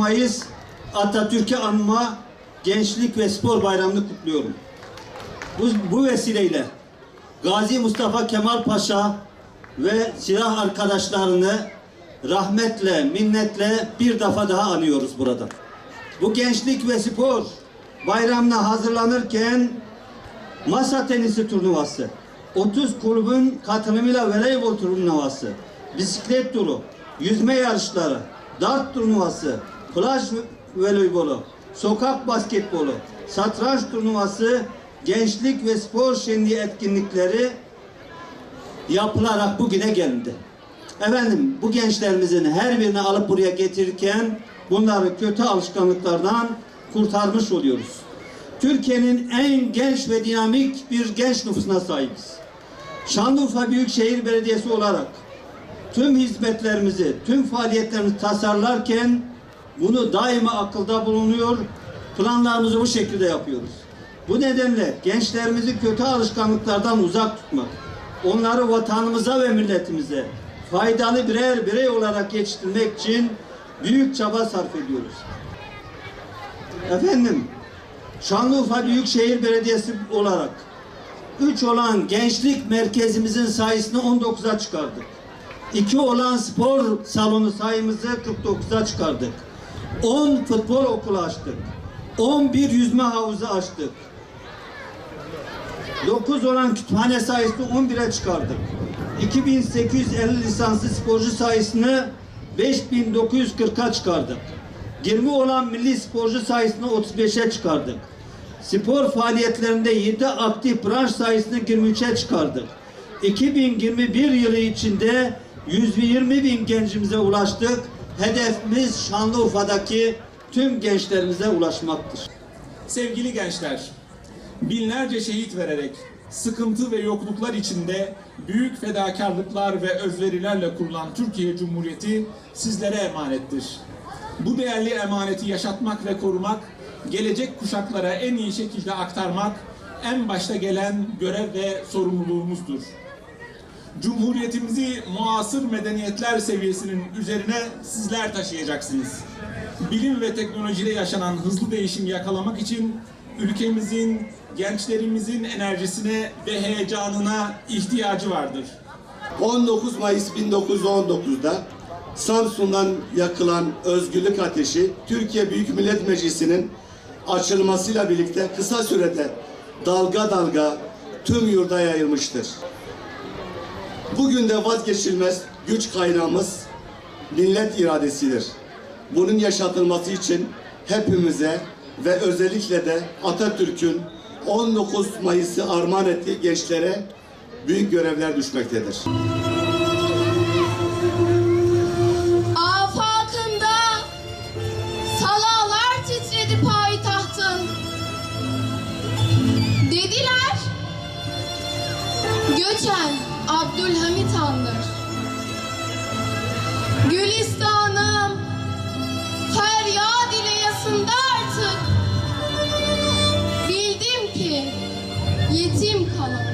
19 Mayıs Atatürk'ü anma Gençlik ve Spor Bayramı'nı kutluyorum. Bu, bu vesileyle Gazi Mustafa Kemal Paşa ve silah arkadaşlarını rahmetle, minnetle bir defa daha anıyoruz burada. Bu gençlik ve spor bayramına hazırlanırken masa tenisi turnuvası, 30 kulübün katılımıyla voleybol turnuvası, bisiklet turu, yüzme yarışları, dart turnuvası, plaj voleybolu, sokak basketbolu, satranç turnuvası, gençlik ve spor şenliği etkinlikleri yapılarak bugüne gelindi. Efendim bu gençlerimizin her birini alıp buraya getirirken bunları kötü alışkanlıklardan kurtarmış oluyoruz. Türkiye'nin en genç ve dinamik bir genç nüfusuna sahibiz. Şanlıurfa Büyükşehir Belediyesi olarak tüm hizmetlerimizi, tüm faaliyetlerimizi tasarlarken bunu daima akılda bulunuyor, planlarımızı bu şekilde yapıyoruz. Bu nedenle gençlerimizi kötü alışkanlıklardan uzak tutmak, onları vatanımıza ve milletimize faydalı birer birey olarak yetiştirmek için büyük çaba sarf ediyoruz. Efendim, Şanlıurfa Büyükşehir Belediyesi olarak 3 olan gençlik merkezimizin sayısını 19'a çıkardık. 2 olan spor salonu sayımızı 49'a çıkardık. 10 futbol okulu açtık. 11 yüzme havuzu açtık. 9 olan kütüphane sayısını 11'e çıkardık. 2850 lisanslı sporcu sayısını 5940'a çıkardık. 20 olan milli sporcu sayısını 35'e çıkardık. Spor faaliyetlerinde 7 aktif branş sayısını 23'e çıkardık. 2021 yılı içinde 120 bin gencimize ulaştık. Hedefimiz Şanlıurfa'daki tüm gençlerimize ulaşmaktır. Sevgili gençler, binlerce şehit vererek sıkıntı ve yokluklar içinde büyük fedakarlıklar ve özverilerle kurulan Türkiye Cumhuriyeti sizlere emanettir. Bu değerli emaneti yaşatmak ve korumak, gelecek kuşaklara en iyi şekilde aktarmak en başta gelen görev ve sorumluluğumuzdur. Cumhuriyetimizi muasır medeniyetler seviyesinin üzerine sizler taşıyacaksınız. Bilim ve teknolojide yaşanan hızlı değişimi yakalamak için ülkemizin, gençlerimizin enerjisine ve heyecanına ihtiyacı vardır. 19 Mayıs 1919'da Samsun'dan yakılan özgürlük ateşi Türkiye Büyük Millet Meclisi'nin açılmasıyla birlikte kısa sürede dalga dalga tüm yurda yayılmıştır. Bugün de vazgeçilmez güç kaynağımız millet iradesidir. Bunun yaşatılması için hepimize ve özellikle de Atatürk'ün 19 Mayıs'ı armağan ettiği gençlere büyük görevler düşmektedir. Afakında salalar titredi payitahtın. Dediler, göçen Abdülhamit Han'dır. Gülistanım feryat ile yasında artık. Bildim ki yetim kalan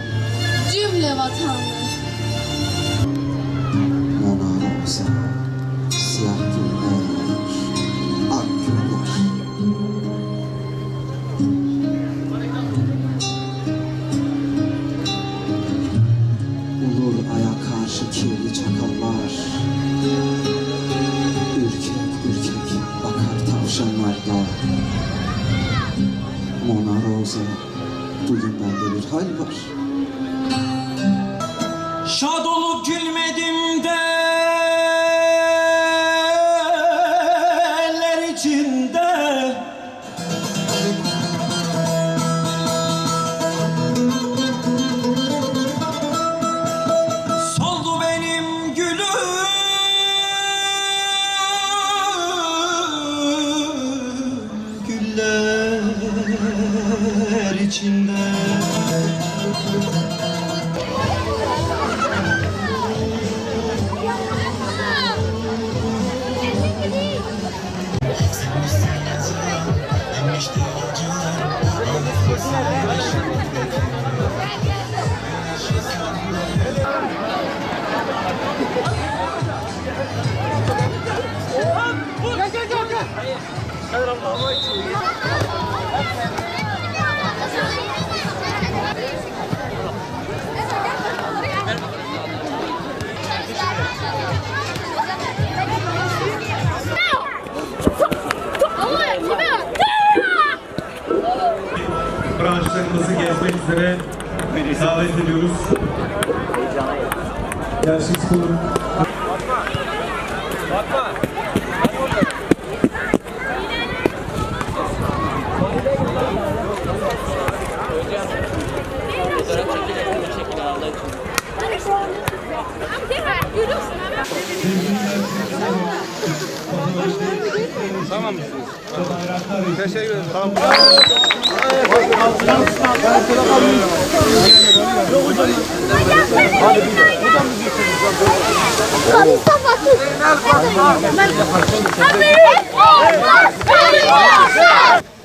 cümle vatandır. Mona Rosa, gülmedim de eller içinde. Soldu benim gülüm. Güller içinde branşlarımızı gezmek üzere davet ediyoruz. Gerçek Spor'un... Bakma! Bakma! Tamam mısınız? Teşekkür ederim. Tamam. Kapı kapatın. Kapıyı kapatın.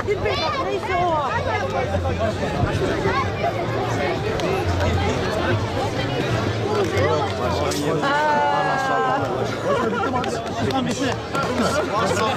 Adil Bey bak neyse o. En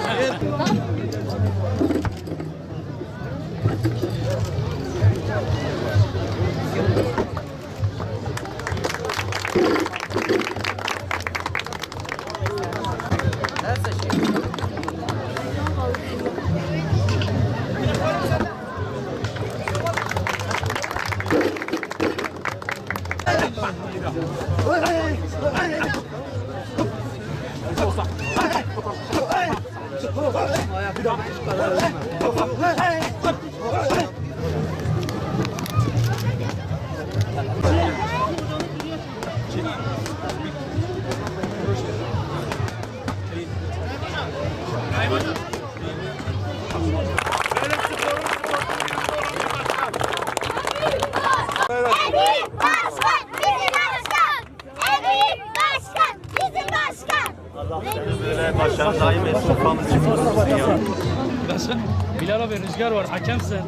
var, hakemsin.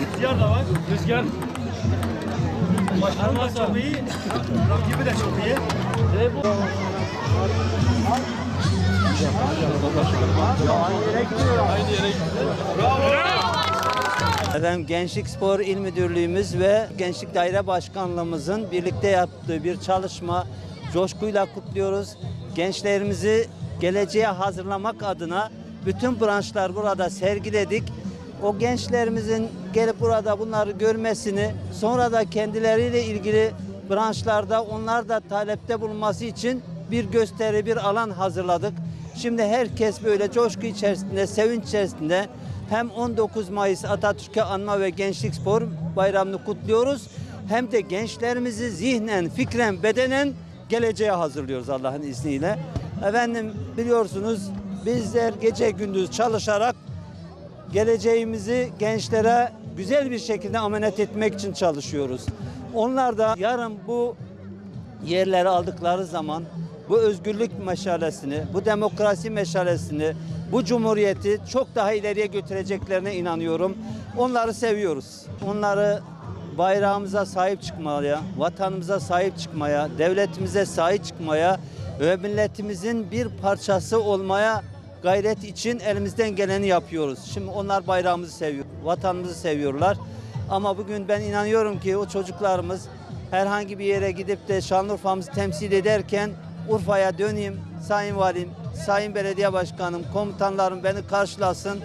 Rüzgar da var. Rüzgar. Başkanlar çok iyi. Rakibi de çok iyi. Efendim Gençlik Spor İl Müdürlüğümüz ve Gençlik Daire Başkanlığımızın birlikte yaptığı bir çalışma coşkuyla kutluyoruz. Gençlerimizi geleceğe hazırlamak adına bütün branşlar burada sergiledik. O gençlerimizin gelip burada bunları görmesini, sonra da kendileriyle ilgili branşlarda onlar da talepte bulunması için bir gösteri, bir alan hazırladık. Şimdi herkes böyle coşku içerisinde, sevinç içerisinde hem 19 Mayıs Atatürk'e anma ve Gençlik Spor Bayramı'nı kutluyoruz. Hem de gençlerimizi zihnen, fikren, bedenen geleceğe hazırlıyoruz Allah'ın izniyle. Efendim biliyorsunuz bizler gece gündüz çalışarak geleceğimizi gençlere güzel bir şekilde emanet etmek için çalışıyoruz. Onlar da yarın bu yerleri aldıkları zaman bu özgürlük meşalesini, bu demokrasi meşalesini, bu cumhuriyeti çok daha ileriye götüreceklerine inanıyorum. Onları seviyoruz. Onları bayrağımıza sahip çıkmaya, vatanımıza sahip çıkmaya, devletimize sahip çıkmaya ve milletimizin bir parçası olmaya gayret için elimizden geleni yapıyoruz. Şimdi onlar bayrağımızı seviyor, vatanımızı seviyorlar. Ama bugün ben inanıyorum ki o çocuklarımız herhangi bir yere gidip de Şanlıurfa'mızı temsil ederken Urfa'ya döneyim, Sayın Valim, Sayın Belediye Başkanım, komutanlarım beni karşılasın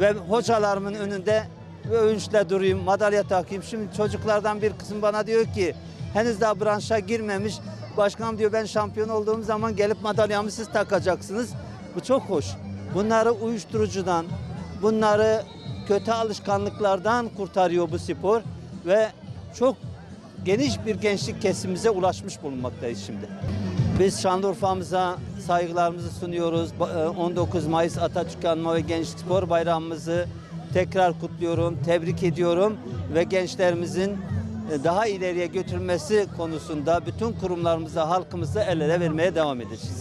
ve hocalarımın önünde ve övünçle durayım, madalya takayım. Şimdi çocuklardan bir kısım bana diyor ki henüz daha branşa girmemiş. Başkanım diyor ben şampiyon olduğum zaman gelip madalyamı siz takacaksınız. Bu çok hoş. Bunları uyuşturucudan, bunları kötü alışkanlıklardan kurtarıyor bu spor ve çok geniş bir gençlik kesimimize ulaşmış bulunmaktayız şimdi. Biz Şanlıurfa'mıza saygılarımızı sunuyoruz. Ba- e, 19 Mayıs Atatürk Anma ve Gençlik Spor Bayramımızı tekrar kutluyorum, tebrik ediyorum ve gençlerimizin e, daha ileriye götürülmesi konusunda bütün kurumlarımıza, halkımıza el ele vermeye devam edeceğiz.